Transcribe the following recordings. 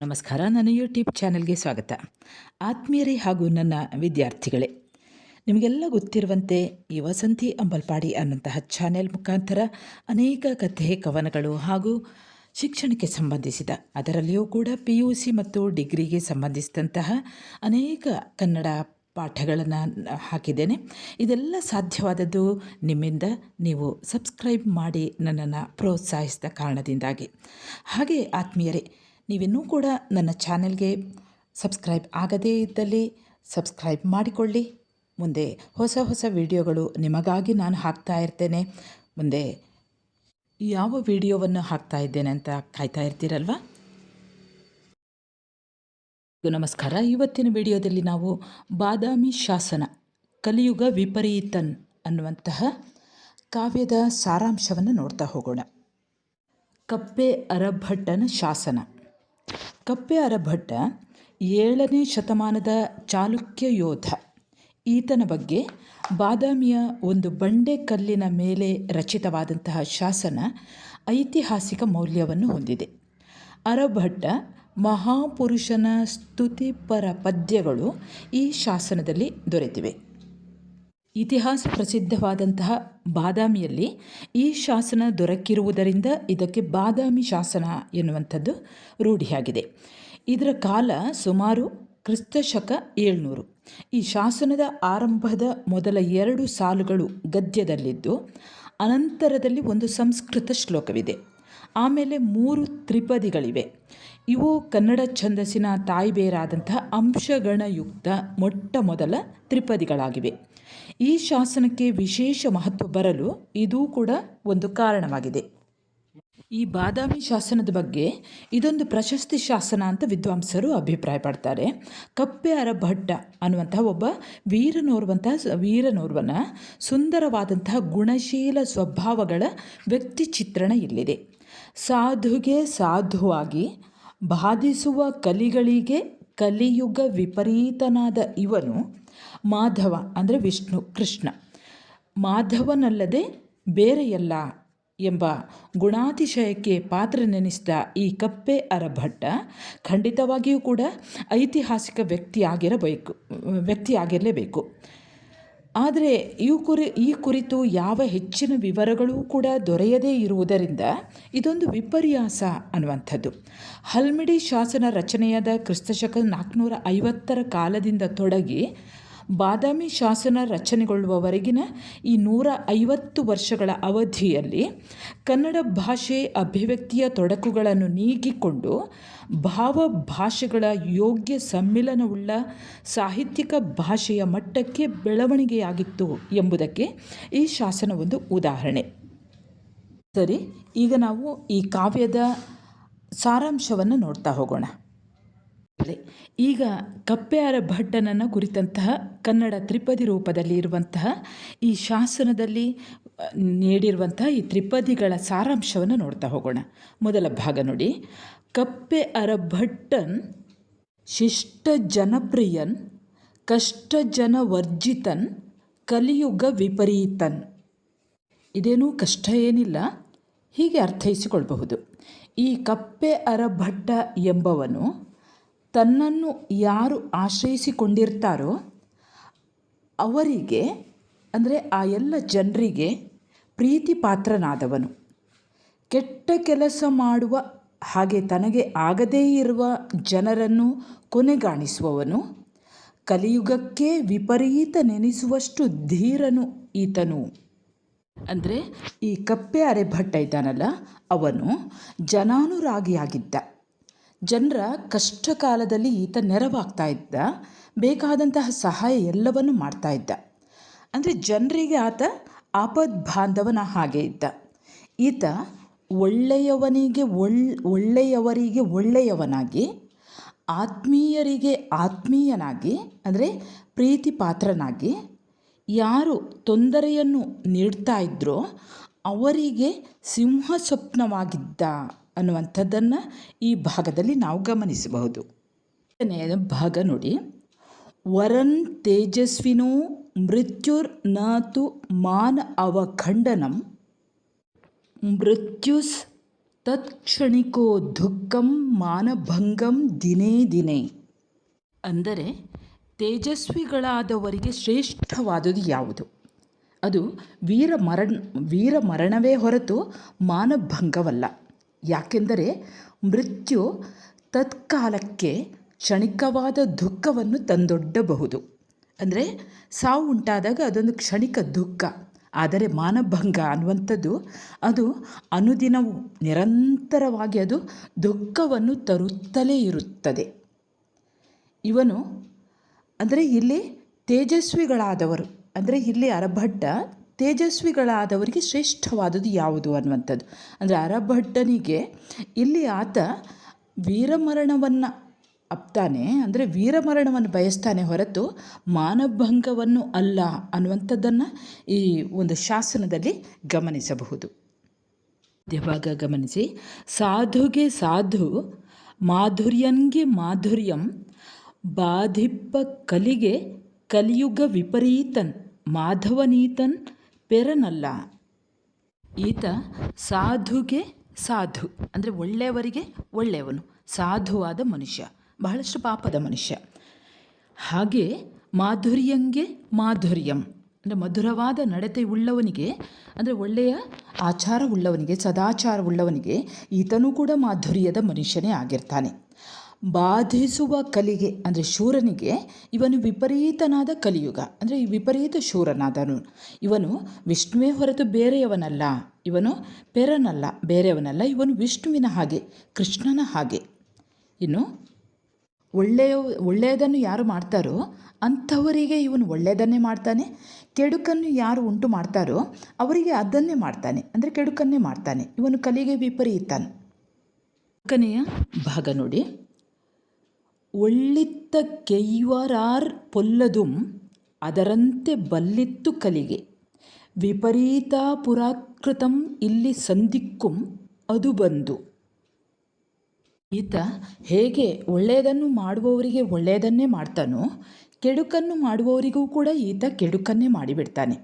ನಮಸ್ಕಾರ, ನನ್ನ ಯೂಟ್ಯೂಬ್ ಚಾನೆಲ್ಗೆ ಸ್ವಾಗತ. ಆತ್ಮೀಯರೇ ಹಾಗೂ ನನ್ನ ವಿದ್ಯಾರ್ಥಿಗಳೇ, ನಿಮಗೆಲ್ಲ ಗೊತ್ತಿರುವಂತೆ ಈ ವಸಂತಿ ಅಂಬಲ್ಪಾಡಿ ಅನ್ನಂತಹ ಚಾನೆಲ್ ಮುಖಾಂತರ ಅನೇಕ ಕಥೆ, ಕವನಗಳು ಹಾಗೂ ಶಿಕ್ಷಣಕ್ಕೆ ಸಂಬಂಧಿಸಿದ, ಅದರಲ್ಲಿಯೂ ಕೂಡ ಪಿ ಯು ಸಿ ಮತ್ತು ಡಿಗ್ರಿಗೆ ಸಂಬಂಧಿಸಿದಂತಹ ಅನೇಕ ಕನ್ನಡ ಪಾಠಗಳನ್ನು ಹಾಕಿದ್ದೇನೆ. ಇದೆಲ್ಲ ಸಾಧ್ಯವಾದದ್ದು ನಿಮ್ಮಿಂದ ನೀವು ಸಬ್ಸ್ಕ್ರೈಬ್ ಮಾಡಿ ನನ್ನನ್ನು ಪ್ರೋತ್ಸಾಹಿಸಿದ ಕಾರಣದಿಂದಾಗಿ. ಹಾಗೆ ಆತ್ಮೀಯರೇ ನೀವಿನ್ನೂ ಕೂಡ ನನ್ನ ಚಾನೆಲ್ಗೆ ಸಬ್ಸ್ಕ್ರೈಬ್ ಆಗದೇ ಇದ್ದಲ್ಲಿ ಸಬ್ಸ್ಕ್ರೈಬ್ ಮಾಡಿಕೊಳ್ಳಿ. ಮುಂದೆ ಹೊಸ ಹೊಸ ವಿಡಿಯೋಗಳು ನಿಮಗಾಗಿ ನಾನು ಹಾಕ್ತಾ ಇರ್ತೇನೆ. ಮುಂದೆ ಯಾವ ವಿಡಿಯೋವನ್ನು ಹಾಕ್ತಾ ಇದ್ದೇನೆ ಅಂತ ಕಾಯ್ತಾ ಇರ್ತೀರಲ್ವ? ನಮಸ್ಕಾರ. ಇವತ್ತಿನ ವಿಡಿಯೋದಲ್ಲಿ ನಾವು ಬಾದಾಮಿ ಶಾಸನ, ಕಲಿಯುಗ ವಿಪರೀತನ್ ಅನ್ನುವಂತಹ ಕಾವ್ಯದ ಸಾರಾಂಶವನ್ನು ನೋಡ್ತಾ ಹೋಗೋಣ. ಕಪ್ಪೆ ಅರಭಟ್ಟನ ಶಾಸನ. ಕಪ್ಪೆ ಅರಭಟ್ಟ ಏಳನೇ ಶತಮಾನದ ಚಾಲುಕ್ಯ ಯೋಧ. ಈತನ ಬಗ್ಗೆ ಬಾದಾಮಿಯ ಒಂದು ಬಂಡೆ ಕಲ್ಲಿನ ಮೇಲೆ ರಚಿತವಾದಂತಹ ಶಾಸನ ಐತಿಹಾಸಿಕ ಮೌಲ್ಯವನ್ನು ಹೊಂದಿದೆ. ಅರಭಟ್ಟ ಮಹಾಪುರುಷನ ಸ್ತುತಿಪರ ಪದ್ಯಗಳು ಈ ಶಾಸನದಲ್ಲಿ ದೊರೆತಿವೆ. ಇತಿಹಾಸ ಪ್ರಸಿದ್ಧವಾದಂತಹ ಬಾದಾಮಿಯಲ್ಲಿ ಈ ಶಾಸನ ದೊರಕಿರುವುದರಿಂದ ಇದಕ್ಕೆ ಬಾದಾಮಿ ಶಾಸನ ಎನ್ನುವಂಥದ್ದು ರೂಢಿಯಾಗಿದೆ. ಇದರ ಕಾಲ ಸುಮಾರು ಕ್ರಿಸ್ತಶಕ ಏಳ್ನೂರು. ಈ ಶಾಸನದ ಆರಂಭದ ಮೊದಲ ಎರಡು ಸಾಲುಗಳು ಗದ್ಯದಲ್ಲಿದ್ದು, ಅನಂತರದಲ್ಲಿ ಒಂದು ಸಂಸ್ಕೃತ ಶ್ಲೋಕವಿದೆ. ಆಮೇಲೆ ಮೂರು ತ್ರಿಪದಿಗಳಿವೆ. ಇವು ಕನ್ನಡ ಛಂದಸ್ಸಿನ ತಾಯಿಬೇರಾದಂಥ ಅಂಶಗಣಯುಕ್ತ ಮೊಟ್ಟ ಮೊದಲ ತ್ರಿಪದಿಗಳಾಗಿವೆ. ಈ ಶಾಸನಕ್ಕೆ ವಿಶೇಷ ಮಹತ್ವ ಬರಲು ಇದೂ ಕೂಡ ಒಂದು ಕಾರಣವಾಗಿದೆ. ಈ ಬಾದಾಮಿ ಶಾಸನದ ಬಗ್ಗೆ ಇದೊಂದು ಪ್ರಶಸ್ತಿ ಶಾಸನ ಅಂತ ವಿದ್ವಾಂಸರು ಅಭಿಪ್ರಾಯಪಡ್ತಾರೆ. ಕಪ್ಪೆ ಅರಭಟ್ಟ ಅನ್ನುವಂತಹ ಒಬ್ಬ ವೀರನೋರ್ವಂತಹ ವೀರನೋರ್ವನ ಸುಂದರವಾದಂತಹ ಗುಣಶೀಲ ಸ್ವಭಾವಗಳ ವ್ಯಕ್ತಿ ಚಿತ್ರಣ ಇಲ್ಲಿದೆ. ಸಾಧುಗೆ ಸಾಧುವಾಗಿ ಬಾಧಿಸುವ ಕಲಿಗಳಿಗೆ ಕಲಿಯುಗ ವಿಪರೀತನಾದ ಇವನು ಮಾಧವ, ಅಂದರೆ ವಿಷ್ಣು, ಕೃಷ್ಣ. ಮಾಧವನಲ್ಲದೆ ಬೇರೆಯಲ್ಲ ಎಂಬ ಗುಣಾತಿಶಯಕ್ಕೆ ಪಾತ್ರನೆನಿಸಿದ ಈ ಕಪ್ಪೆ ಅರಭಟ್ಟ ಖಂಡಿತವಾಗಿಯೂ ಕೂಡ ಐತಿಹಾಸಿಕ ವ್ಯಕ್ತಿಯಾಗಿರಬೇಕು, ವ್ಯಕ್ತಿಯಾಗಿರಲೇಬೇಕು. ಆದರೆ ಈ ಕುರಿ, ಈ ಕುರಿತು ಯಾವ ಹೆಚ್ಚಿನ ವಿವರಗಳೂ ಕೂಡ ದೊರೆಯದೇ ಇರುವುದರಿಂದ ಇದೊಂದು ವಿಪರ್ಯಾಸ ಅನ್ನುವಂಥದ್ದು. ಹಲ್ಮಿಡಿ ಶಾಸನ ರಚನೆಯಾದ ಕ್ರಿಸ್ತಶಕ ನಾಲ್ಕುನೂರ ಐವತ್ತರ ಕಾಲದಿಂದ ತೊಡಗಿ ಬಾದಾಮಿ ಶಾಸನ ರಚನೆಗೊಳ್ಳುವವರೆಗಿನ ಈ ನೂರ ಐವತ್ತು ವರ್ಷಗಳ ಅವಧಿಯಲ್ಲಿ ಕನ್ನಡ ಭಾಷೆ ಅಭಿವ್ಯಕ್ತಿಯ ತೊಡಕುಗಳನ್ನು ನೀಗಿಕೊಂಡು ಭಾವ ಭಾಷೆಗಳ ಯೋಗ್ಯ ಸಮ್ಮಿಲನವುಳ್ಳ ಸಾಹಿತ್ಯಿಕ ಭಾಷೆಯ ಮಟ್ಟಕ್ಕೆ ಬೆಳವಣಿಗೆಯಾಗಿತ್ತು ಎಂಬುದಕ್ಕೆ ಈ ಶಾಸನ ಒಂದು ಉದಾಹರಣೆ. ಸರಿ, ಈಗ ನಾವು ಈ ಕಾವ್ಯದ ಸಾರಾಂಶವನ್ನು ನೋಡ್ತಾ ಹೋಗೋಣ. ಈಗ ಕಪ್ಪೆಯಾರ ಭಟ್ಟನನ್ನು ಕುರಿತಂತಹ ಕನ್ನಡ ತ್ರಿಪದಿ ರೂಪದಲ್ಲಿ ಇರುವಂತಹ ಈ ಶಾಸನದಲ್ಲಿ ನೀಡಿರುವಂತಹ ಈ ತ್ರಿಪದಿಗಳ ಸಾರಾಂಶವನ್ನು ನೋಡ್ತಾ ಹೋಗೋಣ. ಮೊದಲ ಭಾಗ ನೋಡಿ. ಕಪ್ಪೆ ಅರಭಟ್ಟನ್ ಶಿಷ್ಟ ಜನಪ್ರಿಯನ್, ಕಷ್ಟ ಜನ ವರ್ಜಿತನ್, ಕಲಿಯುಗ ವಿಪರೀತನ್. ಇದೇನೂ ಕಷ್ಟ ಏನಿಲ್ಲ, ಹೀಗೆ ಅರ್ಥೈಸಿಕೊಳ್ಬಹುದು. ಈ ಕಪ್ಪೆ ಅರಭಟ್ಟ ಎಂಬವನು ತನ್ನನ್ನು ಯಾರು ಆಶ್ರಯಿಸಿಕೊಂಡಿರ್ತಾರೋ ಅವರಿಗೆ, ಅಂದರೆ ಆ ಎಲ್ಲ ಜನರಿಗೆ ಪ್ರೀತಿ ಪಾತ್ರನಾದವನು. ಕೆಟ್ಟ ಕೆಲಸ ಮಾಡುವ ಹಾಗೆ ತನಗೆ ಆಗದೇ ಇರುವ ಜನರನ್ನು ಕೊನೆಗಾಣಿಸುವವನು. ಕಲಿಯುಗಕ್ಕೆ ವಿಪರೀತ ನೆನೆಸುವಷ್ಟು ಧೀರನು ಈತನು. ಅಂದರೆ ಈ ಕಪ್ಪೆ ಅರೆಭಟ್ಟ ಇದ್ದಾನಲ್ಲ ಅವನು ಜನಾನುರಾಗಿಯಾಗಿದ್ದ. ಜನರ ಕಷ್ಟ ಕಾಲದಲ್ಲಿ ಈತ ನೆರವಾಗ್ತಾ ಇದ್ದ, ಬೇಕಾದಂತಹ ಸಹಾಯ ಎಲ್ಲವನ್ನು ಮಾಡ್ತಾ ಇದ್ದ. ಅಂದರೆ ಜನರಿಗೆ ಆತ ಆಪದ್ ಬಾಂಧವನ ಹಾಗೆ ಇದ್ದ. ಈತ ಒಳ್ಳೆಯವನಿಗೆ ಒಳ್, ಒಳ್ಳೆಯವರಿಗೆ ಒಳ್ಳೆಯವನಾಗಿ, ಆತ್ಮೀಯರಿಗೆ ಆತ್ಮೀಯನಾಗಿ, ಅಂದರೆ ಪ್ರೀತಿ ಪಾತ್ರನಾಗಿ ಯಾರು ತೊಂದರೆಯನ್ನು ನೀಡ್ತಾ ಇದ್ರೋ ಅವರಿಗೆ ಸಿಂಹ ಸ್ವಪ್ನವಾಗಿದ್ದ ಅನ್ನುವಂಥದ್ದನ್ನು ಈ ಭಾಗದಲ್ಲಿ ನಾವು ಗಮನಿಸಬಹುದು. ಭಾಗ ನೋಡಿ. ವರನ್ ತೇಜಸ್ವಿನೋ ಮೃತ್ಯುರ್ ನಾತು ಮಾನ ಅವಖಂಡನಂ. ಮೃತ್ಯುಸ್ ತತ್ಕ್ಷಣಿಕೋ ದುಃಖಂ ಮಾನಭಂಗಂ ದಿನೇ ದಿನೇ. ಅಂದರೆ ತೇಜಸ್ವಿಗಳಾದವರಿಗೆ ಶ್ರೇಷ್ಠವಾದುದು ಯಾವುದು? ಅದು ವೀರ ಮರಣ ವೀರ ಮರಣವೇ ಹೊರತು ಮಾನಭಂಗವಲ್ಲ ಯಾಕೆಂದರೆ ಮೃತ್ಯು ತತ್ಕಾಲಕ್ಕೆ ಕ್ಷಣಿಕವಾದ ದುಃಖವನ್ನು ತಂದೊಡ್ಡಬಹುದು. ಅಂದರೆ ಸಾವು ಉಂಟಾದಾಗ ಅದೊಂದು ಕ್ಷಣಿಕ ದುಃಖ. ಆದರೆ ಮಾನಭಂಗ ಅನ್ನುವಂಥದ್ದು, ಅದು ಅನುದಿನವು ನಿರಂತರವಾಗಿ ಅದು ದುಃಖವನ್ನು ತರುತ್ತಲೇ ಇರುತ್ತದೆ. ಇವನು, ಅಂದರೆ ಇಲ್ಲಿ ತೇಜಸ್ವಿಗಳಾದವರು, ಅಂದರೆ ಇಲ್ಲಿ ಅರಭಟ್ಟ ತೇಜಸ್ವಿಗಳಾದವರಿಗೆ ಶ್ರೇಷ್ಠವಾದದ್ದು ಯಾವುದು ಅನ್ನುವಂಥದ್ದು. ಅಂದರೆ ಅರಭಟ್ಟನಿಗೆ ಇಲ್ಲಿ ಆತ ವೀರಮರಣವನ್ನು ಅಪ್ತಾನೆ, ಅಂದರೆ ವೀರಮರಣವನ್ನು ಬಯಸ್ತಾನೆ ಹೊರತು ಮಾನಭಂಗವನ್ನು ಅಲ್ಲ ಅನ್ನುವಂಥದ್ದನ್ನು ಈ ಒಂದು ಶಾಸನದಲ್ಲಿ ಗಮನಿಸಬಹುದು. ಮಧ್ಯಭಾಗ ಗಮನಿಸಿ. ಸಾಧುಗೆ ಸಾಧು, ಮಾಧುರ್ಯನ್ಗೆ ಮಾಧುರ್ಯಂ, ಬಾಧಿಪ್ಪ ಕಲಿಗೆ ಕಲಿಯುಗ ವಿಪರೀತನ್, ಮಾಧವನೀತನ್ ಪೆರನಲ್ಲ ಈತ ಸಾಧುಗೆ ಸಾಧು, ಅಂದರೆ ಒಳ್ಳೆಯವರಿಗೆ ಒಳ್ಳೆಯವನು ಸಾಧುವಾದ ಮನುಷ್ಯ, ಬಹಳಷ್ಟು ಪಾಪದ ಮನುಷ್ಯ. ಹಾಗೆ ಮಾಧುರ್ಯಂಗೆ ಮಾಧುರ್ಯಂ, ಅಂದರೆ ಮಧುರವಾದ ನಡತೆ ಉಳ್ಳವನಿಗೆ, ಅಂದರೆ ಒಳ್ಳೆಯ ಆಚಾರ ಉಳ್ಳವನಿಗೆ, ಸದಾಚಾರ ಉಳ್ಳವನಿಗೆ ಈತನೂ ಕೂಡ ಮಾಧುರ್ಯದ ಮನುಷ್ಯನೇ ಆಗಿರ್ತಾನೆ. ಬಾಧಿಸುವ ಕಲಿಗೆ, ಅಂದರೆ ಶೂರನಿಗೆ, ಇವನು ವಿಪರೀತನಾದ ಕಲಿಯುಗ. ಅಂದರೆ ಈ ವಿಪರೀತ ಶೂರನಾದನು. ಇವನು ವಿಷ್ಣುವೇ ಹೊರತು ಬೇರೆಯವನಲ್ಲ. ಇವನು ಪೆರನಲ್ಲ, ಬೇರೆಯವನಲ್ಲ. ಇವನು ವಿಷ್ಣುವಿನ ಹಾಗೆ, ಕೃಷ್ಣನ ಹಾಗೆ. ಇನ್ನು ಒಳ್ಳೆಯ ಒಳ್ಳೆಯದನ್ನು ಯಾರು ಮಾಡ್ತಾರೋ, ಅಂಥವರಿಗೆ ಇವನು ಒಳ್ಳೆಯದನ್ನೇ ಮಾಡ್ತಾನೆ. ಕೆಡುಕನ್ನು ಯಾರು ಉಂಟು ಮಾಡ್ತಾರೋ, ಅವರಿಗೆ ಅದನ್ನೇ ಮಾಡ್ತಾನೆ. ಅಂದರೆ ಕೆಡುಕನ್ನೇ ಮಾಡ್ತಾನೆ. ಇವನು ಕಲಿಗೆ ವಿಪರೀತನು. ಕನೆಯ ಭಾಗ ನೋಡಿ. ಒಳ್ಳಿತ್ತ ಕೆಯ್ವರಾರ್ ಪೊಲ್ಲದುಂ ಅದರಂತೆ ಬಲ್ಲಿತ್ತು ಕಲಿಗೆ. ವಿಪರೀತ ಪುರಾಕೃತಂ ಇಲ್ಲಿ ಸಂದಿಕ್ಕುಂ ಅದು ಬಂದು. ಈತ ಹೇಗೆ ಒಳ್ಳೆಯದನ್ನು ಮಾಡುವವರಿಗೆ ಒಳ್ಳೆಯದನ್ನೇ ಮಾಡ್ತಾನೋ, ಕೆಡುಕನ್ನು ಮಾಡುವವರಿಗೂ ಕೂಡ ಈತ ಕೆಡುಕನ್ನೇ ಮಾಡಿಬಿಡ್ತಾನೆ.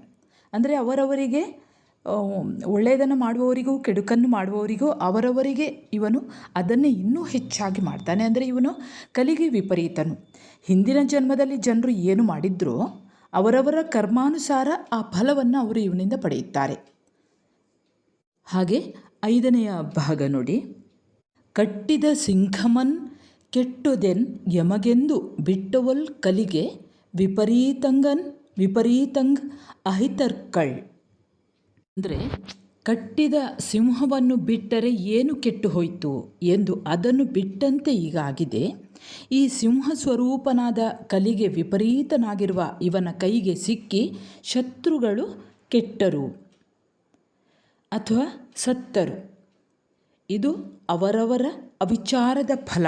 ಅಂದರೆ ಅವರವರಿಗೆ ಒಳ್ಳೆಯದನ್ನು ಮಾಡುವವರಿಗೂ, ಕೆಡುಕನ್ನು ಮಾಡುವವರಿಗೂ, ಅವರವರಿಗೆ ಇವನು ಅದನ್ನೇ ಇನ್ನೂ ಹೆಚ್ಚಾಗಿ ಮಾಡ್ತಾನೆ. ಅಂದರೆ ಇವನು ಕಲಿಗೆ ವಿಪರೀತನು. ಹಿಂದಿನ ಜನ್ಮದಲ್ಲಿ ಜನರು ಏನು ಮಾಡಿದ್ರೋ, ಅವರವರ ಕರ್ಮಾನುಸಾರ ಆ ಫಲವನ್ನು ಅವರು ಇವನಿಂದ ಪಡೆಯುತ್ತಾರೆ. ಹಾಗೆ ಐದನೆಯ ಭಾಗ ನೋಡಿ. ಕಟ್ಟಿದ ಸಿಂಘಮನ್ ಕೆಟ್ಟುದೆನ್ ಯಮಗೆಂದು ಬಿಟ್ಟವಲ್ ಕಲಿಗೆ ವಿಪರೀತಂಗನ್ ವಿಪರೀತಂಗ್ ಅಹಿತರ್ಕಳ್. ಅಂದರೆ ಕಟ್ಟಿದ ಸಿಂಹವನ್ನು ಬಿಟ್ಟರೆ ಏನು ಕೆಟ್ಟು ಹೋಯಿತು ಎಂದು ಅದನ್ನು ಬಿಟ್ಟಂತೆ ಈಗ ಆಗಿದೆ. ಈ ಸಿಂಹ ಸ್ವರೂಪನಾದ ಕಲಿಗೆ ವಿಪರೀತನಾಗಿರುವ ಇವನ ಕೈಗೆ ಸಿಕ್ಕಿ ಶತ್ರುಗಳು ಕೆಟ್ಟರು ಅಥವಾ ಸತ್ತರು. ಇದು ಅವರವರ ಅವಿಚಾರದ ಫಲ.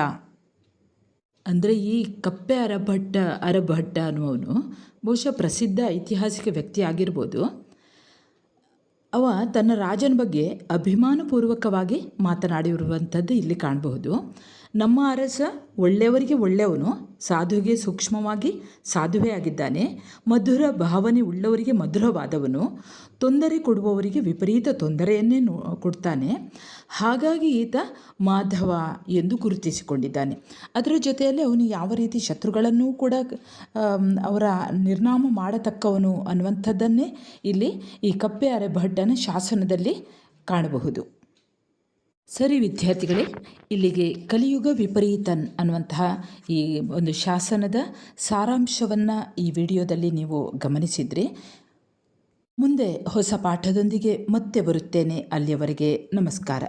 ಅಂದರೆ ಈ ಕಪ್ಪೆ ಅರಭಟ್ಟ ಅರಭಟ್ಟ ಅನ್ನುವನು ಬಹುಶಃ ಪ್ರಸಿದ್ಧ ಐತಿಹಾಸಿಕ ವ್ಯಕ್ತಿ ಆಗಿರ್ಬೋದು. ಅವ ತನ್ನ ರಾಜನ ಬಗ್ಗೆ ಅಭಿಮಾನಪೂರ್ವಕವಾಗಿ ಮಾತನಾಡಿರುವಂಥದ್ದು ಇಲ್ಲಿ ಕಾಣಬಹುದು. ನಮ್ಮ ಅರಸ ಒಳ್ಳೆಯವರಿಗೆ ಒಳ್ಳೆಯವನು, ಸಾಧುವಿಗೆ ಸೂಕ್ಷ್ಮವಾಗಿ ಸಾಧುವೇ ಆಗಿದ್ದಾನೆ ಮಧುರ ಭಾವನೆ ಉಳ್ಳವರಿಗೆ ಮಧುರವಾದವನು, ತೊಂದರೆ ಕೊಡುವವರಿಗೆ ವಿಪರೀತ ತೊಂದರೆಯನ್ನೇ ನೋ, ಕೊಡ್ತಾನೆ. ಹಾಗಾಗಿ ಈತ ಮಾಧವ ಎಂದು ಗುರುತಿಸಿಕೊಂಡಿದ್ದಾನೆ. ಅದರ ಜೊತೆಯಲ್ಲಿ ಅವನು ಯಾವ ರೀತಿ ಶತ್ರುಗಳನ್ನೂ ಕೂಡ ಅವರ ನಿರ್ನಾಮ ಮಾಡತಕ್ಕವನು ಅನ್ನುವಂಥದ್ದನ್ನೇ ಇಲ್ಲಿ ಈ ಕಪ್ಪೆ ಅರೆಭಟ್ಟನ ಶಾಸನದಲ್ಲಿ ಕಾಣಬಹುದು. ಸರಿ ವಿದ್ಯಾರ್ಥಿಗಳೇ, ಇಲ್ಲಿಗೆ ಕಲಿಯುಗ ವಿಪರೀತನ್ ಅನ್ನುವಂತಹ ಈ ಒಂದು ಶಾಸನದ ಸಾರಾಂಶವನ್ನು ಈ ವಿಡಿಯೋದಲ್ಲಿ ನೀವು ಗಮನಿಸಿದ್ರಿ, ಮುಂದೆ ಹೊಸ ಪಾಠದೊಂದಿಗೆ ಮತ್ತೆ ಬರುತ್ತೇನೆ. ಅಲ್ಲಿಯವರೆಗೆ ನಮಸ್ಕಾರ.